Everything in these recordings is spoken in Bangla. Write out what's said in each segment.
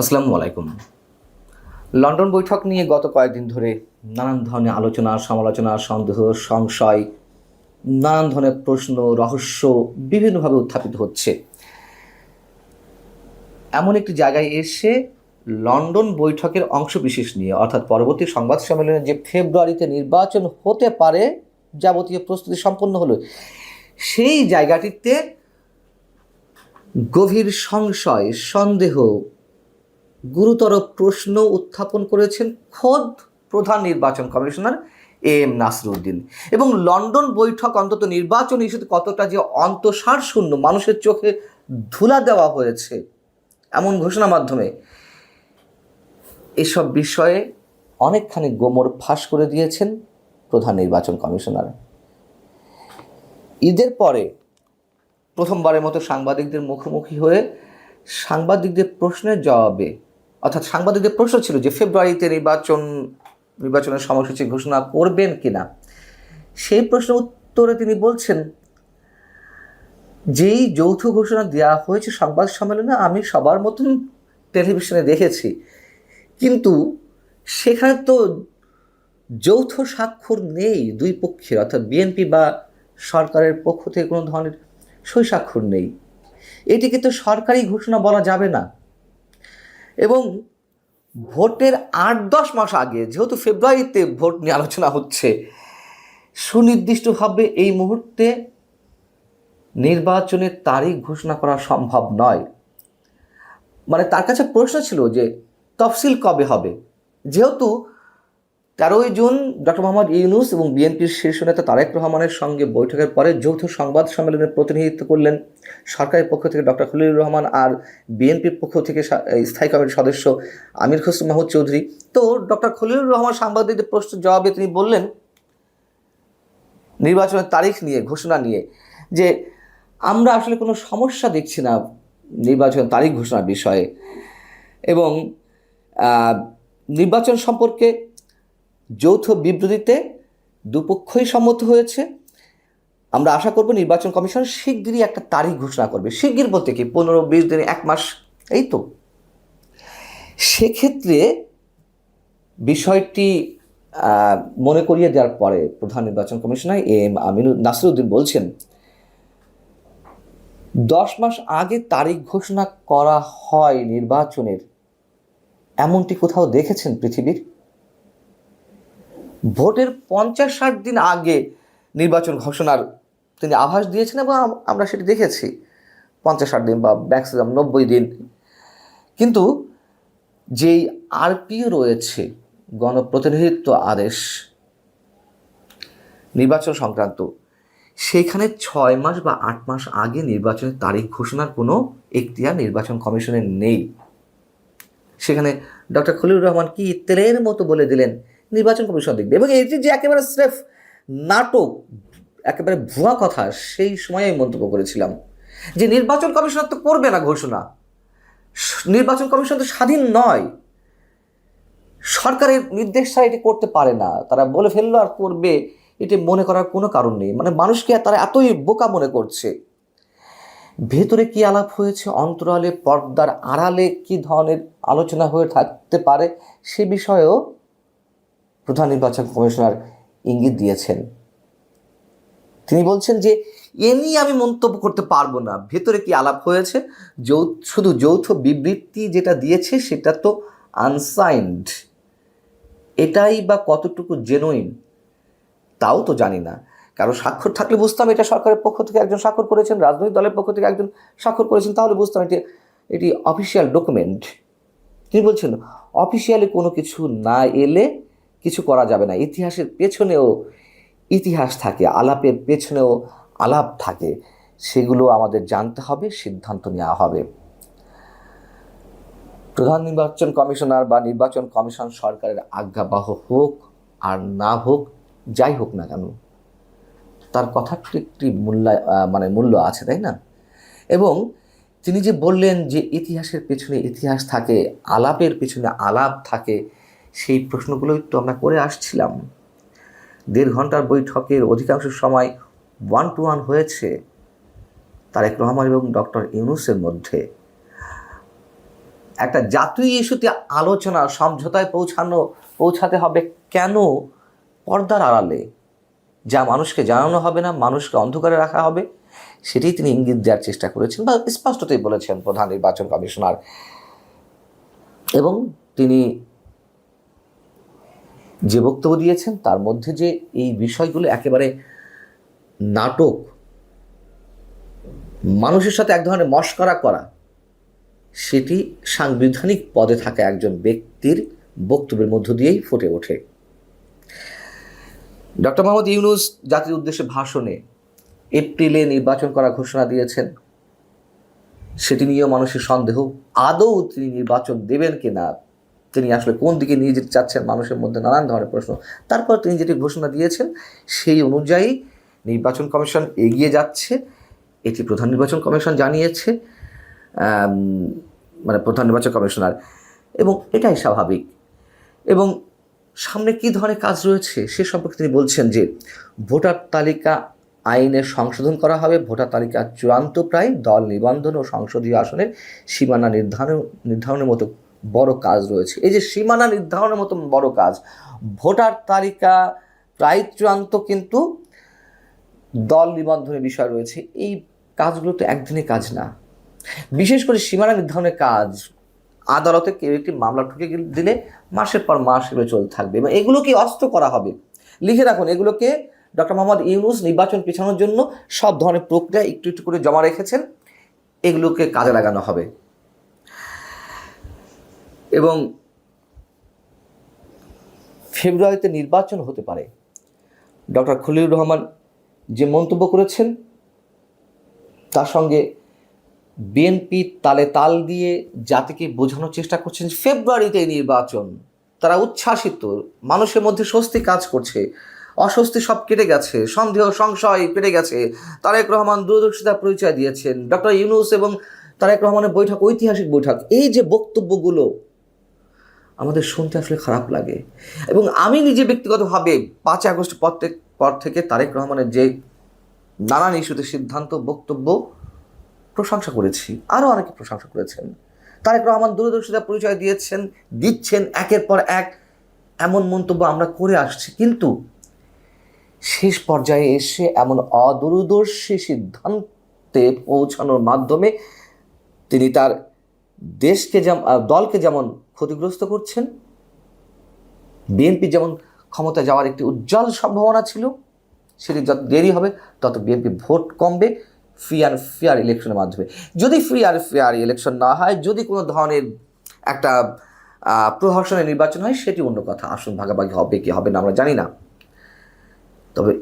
আসসালামু আলাইকুম। লন্ডন বৈঠক নিয়ে গত কয়েকদিন ধরে নানান ধরনের আলোচনা, সমালোচনা, সন্দেহ, সংশয়, নানান ধরনের প্রশ্ন, রহস্য বিভিন্নভাবে উত্থাপিত হচ্ছে। এমন একটি জায়গায় এসে লন্ডন বৈঠকের অংশবিশেষ নিয়ে, অর্থাৎ পরবর্তী সংবাদ সম্মেলনে যে ফেব্রুয়ারিতে নির্বাচন হতে পারে, যাবতীয় প্রস্তুতি সম্পন্ন হলো, সেই জায়গাটিতে গভীর সংশয়, সন্দেহ গুরুতর প্রশ্ন উত্থাপন করেছেন খোদ প্রধান নির্বাচন কমিশনার এ এম নাসরুদ্দিন। এবং লন্ডন বৈঠক অন্তত নির্বাচন ইস্যুতে কতটা যে অন্তঃসার শূন্য, মানুষের চোখে ধুলা দেওয়া হয়েছে এমন ঘোষণা মাধ্যমে, এসব বিষয়ে অনেকখানি গোমর ফাঁস করে দিয়েছেন প্রধান নির্বাচন কমিশনার। ঈদের পরে প্রথমবারের মতো সাংবাদিকদের মুখোমুখি হয়ে সাংবাদিকদের প্রশ্নের জবাবে অর্থাৎ সাংবাদিকদের প্রশ্ন ছিল যে ফেব্রুয়ারিতে নির্বাচন, নির্বাচনের সময়সূচি ঘোষণা করবেন কিনা? সেই প্রশ্ন উত্তরে তিনি বলছেন, যেই যৌথ ঘোষণা দেওয়া হয়েছে সংবাদ সম্মেলনে আমি সবার মতন টেলিভিশনে দেখেছি। কিন্তু সেখানে তো যৌথ স্বাক্ষর নেই দুই পক্ষের। অর্থাৎ বিএনপি বা সরকারের পক্ষ থেকে কোনো ধরনের সই স্বাক্ষর নেই। এটিকে তো সরকারি ঘোষণা বলা যাবে না। এবং ভোটের আট দশ মাস আগে, যেহেতু ফেব্রুয়ারিতে ভোট নিয়ে আলোচনা হচ্ছে, সুনির্দিষ্টভাবে এই মুহূর্তে নির্বাচনের তারিখ ঘোষণা করা সম্ভব নয়। মানে তার কাছে প্রশ্ন ছিল যে তফসিল কবে হবে? যেহেতু তেরোই জুন ডক্টর মোহাম্মদ ইউনুস এবং বিএনপির শীর্ষ নেতা তারেক রহমানের সঙ্গে বৈঠকের পরে যৌথ সংবাদ সম্মেলনের প্রতিনিধিত্ব করলেন সরকারের পক্ষ থেকে ডক্টর খলিলুর রহমান আর বিএনপির পক্ষ থেকে স্থায়ী কমিটির সদস্য আমির খসরু মাহমুদ চৌধুরী। তো ডক্টর খলিলুর রহমান সাংবাদিকদের প্রশ্নের জবাবে তিনি বললেন, নির্বাচনের তারিখ নিয়ে, ঘোষণা নিয়ে, যে আমরা আসলে কোনো সমস্যা দেখছি না নির্বাচনের তারিখ ঘোষণার বিষয়ে এবং নির্বাচন সম্পর্কে যৌথ বিবৃতিতে দুপক্ষই সম্মত হয়েছে। আমরা আশা করব নির্বাচন কমিশন শিগগিরই একটা তারিখ ঘোষণা করবে। শিগগির বলতে কি? পনেরো, বিশ দিন এক মাস, এই তো। সেক্ষেত্রে বিষয়টি মনে করিয়ে দেওয়ার পরে প্রধান নির্বাচন কমিশনার এম আমিনুল নাসিরুদ্দিন বলছেন, দশ মাস আগে তারিখ ঘোষণা করা হয় নির্বাচনের। এমনটি কোথাও দেখেছেন পৃথিবীর? ভোটের পঞ্চাশ ষাট দিন আগে নির্বাচন ঘোষণার তিনি আভাস দিয়েছেন এবং আমরা সেটি দেখেছি। পঞ্চাশ ষাট দিন বা ম্যাক্সিমাম নব্বই দিন। কিন্তু যেই আরপিও রয়েছে, গণপ্রতিনিধিত্ব আদেশ, নির্বাচন সংক্রান্ত, সেইখানে ছয় মাস বা আট মাস আগে নির্বাচনের তারিখ ঘোষণার কোনো এখতিয়ার নির্বাচন কমিশনের নেই। সেখানে ডক্টর খলিউর রহমান কি তেলের মতো বলে দিলেন নির্বাচন কমিশন দেখবে। এবং এটি যে একেবারে স্রেফ নাটক, একেবারে ভুয়া কথা, সেই সময় আমি মন্তব্য করেছিলাম যে নির্বাচন কমিশন তো করবে না ঘোষণা। নির্বাচন কমিশন তো স্বাধীন নয়। সরকারের নির্দেশ ছাড়া এটি করতে পারে না। তারা বলে ফেলল আর করবে, এটি মনে করার কোনো কারণ নেই। মানে মানুষকে তারা এতই বোকা মনে করছে। ভেতরে কি আলাপ হয়েছে, অন্তরালে, পর্দার আড়ালে কি ধরনের আলোচনা হয়ে থাকতে পারে, সে বিষয়েও প্রধান নির্বাচন কমিশনার ইঙ্গিত দিয়েছেন। তিনি বলছেন যে, এ নিয়ে আমি মন্তব্য করতে পারব না। ভেতরে কি আলাপ হয়েছে? যৌ শুধু যৌথ বিবৃতি যেটা দিয়েছে সেটা তো আনসাইন্ড এটাই বা কতটুকু জেনুইন তাও তো জানি না। কারও স্বাক্ষর থাকলে বুঝতাম এটা সরকারের পক্ষ থেকে একজন স্বাক্ষর করেছেন, রাজনৈতিক দলের পক্ষ থেকে একজন স্বাক্ষর করেছেন, তাহলে বুঝতাম এটি এটি অফিসিয়াল ডকুমেন্ট তিনি বলছেন অফিসিয়ালি কোনো কিছু না এলে কিছু করা যাবে না। ইতিহাসের পেছনেও ইতিহাস থাকে, আলাপের পেছনেও আলাপ থাকে। সেগুলো আমাদের জানতে হবে, সিদ্ধান্ত নেওয়া হবে। প্রধান নির্বাচন কমিশনার বা নির্বাচন কমিশন সরকারের আজ্ঞাবাহ হোক আর না হোক, যাই হোক না কেন, তার কথার তো একটি মূল্য মানে মূল্য আছে, তাই না? এবং তিনি যে বললেন যে ইতিহাসের পেছনে ইতিহাস থাকে, আলাপের পেছনে আলাপ থাকে সেই প্রশ্নগুলোই তো আমরা করে আসছিলাম। দেড় ঘণ্টার বৈঠকের অধিকাংশ সময় ওয়ান টু ওয়ান হয়েছে তারেক রহমান এবং ডক্টর ইউনুসের মধ্যে। একটা জাতীয় ইস্যুতে আলোচনা, সমঝোতায় পৌঁছানো, পৌঁছাতে হবে কেন? পর্দার আড়ালে। যা মানুষকে জানানো হবে না, মানুষকে অন্ধকারে রাখা হবে, সেটাই তিনি ইঙ্গিত দেওয়ার চেষ্টা করেছেন বা স্পষ্টতই বলেছেন প্রধান নির্বাচন কমিশনার। এবং তিনি যে বক্তব্য দিয়েছেন, তার মধ্যে যে এই বিষয়গুলো একেবারে নাটক, মানুষের সাথে এক ধরনের মস্করা করা, সেটি সাংবিধানিক পদে থাকা একজন ব্যক্তির বক্তব্যের মধ্য দিয়েই ফুটে ওঠে। ডক্টর মোহাম্মদ ইউনুস জাতির উদ্দেশ্যে ভাষণে এপ্রিলে নির্বাচন করার ঘোষণা দিয়েছেন। সেটি নিয়েও মানুষের সন্দেহ, আদৌ তিনি নির্বাচন দেবেন কি না তিনি আসলে কোন দিকে নিয়ে যেতে চাচ্ছেন? মানুষের মধ্যে নানান ধরনের প্রশ্ন। তারপর তিনি যেটি ঘোষণা দিয়েছেন, সেই অনুযায়ী নির্বাচন কমিশন এগিয়ে যাচ্ছে। এটি প্রধান নির্বাচন কমিশন জানিয়েছে মানে প্রধান নির্বাচন কমিশনার। এবং এটাই স্বাভাবিক। এবং সামনে কী ধরনের কাজ রয়েছে, সে সম্পর্কে তিনি বলছেন যে, ভোটার তালিকা আইনের সংশোধন করা হবে। ভোটার তালিকা চূড়ান্ত প্রায় দল নিবন্ধন ও সংসদীয় আসনের সীমানা নির্ধারণ, নির্ধারণের মতো বড় কাজ রয়েছে। এই যে সীমানা নির্ধারণের মতো বড় কাজ, ভোটার তালিকা প্রায় চূড়ান্ত কিন্তু দল নিবন্ধনের বিষয় রয়েছে। এই কাজগুলো তো একদিনে কাজ না। বিশেষ করে সীমানা নির্ধারণের কাজ, আদালতে কেউ একটি মামলা ঠুকে দিলে মাসের পর মাস এগুলো চলতে থাকবে এবং এগুলোকে অস্ত করা হবে? লিখে রাখুন, এগুলোকে ডক্টর মোহাম্মদ ইউনুস নির্বাচন পেছানোর জন্য সব ধরনের প্রক্রিয়া একটু একটু করে জমা রেখেছেন। এগুলোকে কাজে লাগানো হবে। এবং ফেব্রুয়ারিতে নির্বাচন হতে পারে। ডক্টর খলিলুর রহমান যে মন্তব্য করেছেন, তার সঙ্গে বিএনপি তালে তাল দিয়ে জাতিকে বোঝানোর চেষ্টা করছেন ফেব্রুয়ারিতে নির্বাচন, তারা উচ্ছ্বাসিত, মানুষের মধ্যে স্বস্তি কাজ করছে, অস্বস্তি সব কেটে গেছে, সন্দেহ, সংশয় কেটে গেছে। তারেক রহমান দূরদর্শিতা পরিচয় দিয়েছেন। ডক্টর ইউনুস এবং তারেক রহমানের বৈঠক, ঐতিহাসিক বৈঠক, এই যে বক্তব্যগুলো আমাদের শুনতে আসলে খারাপ লাগে। এবং আমি নিজে ব্যক্তিগতভাবে পাঁচ আগস্ট পর পর থেকে তারেক রহমানের যে নানান ইস্যুতে সিদ্ধান্ত, বক্তব্য প্রশংসা করেছি। আরও অনেকে প্রশংসা করেছেন। তারেক রহমান দূরদর্শিতা পরিচয় দিয়েছেন, দিচ্ছেন একের পর এক। এমন মন্তব্য আমরা করে আসছি। কিন্তু শেষ পর্যায়ে এসে এমন অদূরদর্শী সিদ্ধান্তে পৌঁছানোর মাধ্যমে তিনি তার দেশকে যেমন দলকে যেমন ক্ষতিগ্রস্ত করছেন। বিএনপি যেমন ক্ষমতা যাওয়ার একটি উজ্জ্বল সম্ভাবনা ছিল, সেটি যত দেরি হবে, তত বিএনপি ভোট কমবে ফ্রি আর ফেয়ার ইলেকশনের মাধ্যমে। যদি ফ্রি আর ফেয়ার ইলেকশন না হয়, যদি কোনো ধরনের একটা প্রহসনের নির্বাচন হয়, সেটি অন্য কথা। আসন ভাগাভাগি হবে কি হবে না, আমরা জানি না। তবে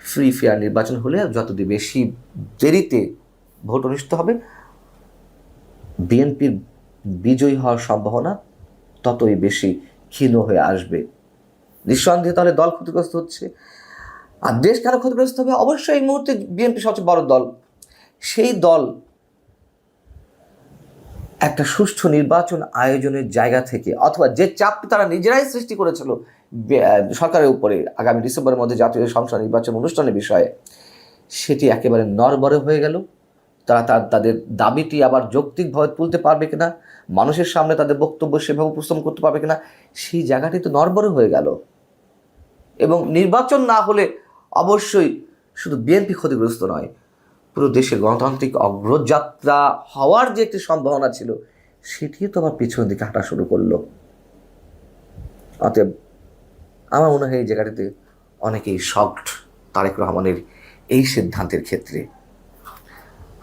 ফ্রি ফেয়ার নির্বাচন হলে যতদিন বেশি দেরিতে ভোট অনুষ্ঠিত হবে, বিএনপির বিজয়ী হওয়ার সম্ভাবনা ততই বেশি ক্ষীণ হয়ে আসবে। নিঃসন্দেহে তাহলে দল ক্ষতিগ্রস্ত হচ্ছে। আর দেশ কেন ক্ষতিগ্রস্ত হবে? অবশ্যই এই মুহূর্তে বিএনপি সবচেয়ে বড় দল। সেই দল একটা সুষ্ঠু নির্বাচন আয়োজনের জায়গা থেকে অথবা যে চাপ তারা নিজেরাই সৃষ্টি করেছিল সরকারের উপরে আগামী ডিসেম্বরের মধ্যে জাতীয় সংসদ নির্বাচন অনুষ্ঠানের বিষয়ে, সেটি একেবারে নরবরে হয়ে গেল। তারা তার, তাদের দাবিটি আবার যৌক্তিকভাবে তুলতে পারবে কিনা, মানুষের সামনে তাদের বক্তব্য সেভাবে উপস্থাপন করতে পারবে কিনা, সেই জায়গাটি তো নরবরে হয়ে গেল। এবং নির্বাচন না হলে অবশ্যই শুধু বিএনপি ক্ষতিগ্রস্ত নয়, পুরো দেশের গণতান্ত্রিক অগ্রযাত্রা হওয়ার যে একটি সম্ভাবনা ছিল, সেটিও তো আবার পিছনের দিকে হাঁটা শুরু করল। অতএব আমার মনে হয় এই জায়গাটিতে অনেকেই শকড, তারেক রহমানের এই সিদ্ধান্তের ক্ষেত্রে।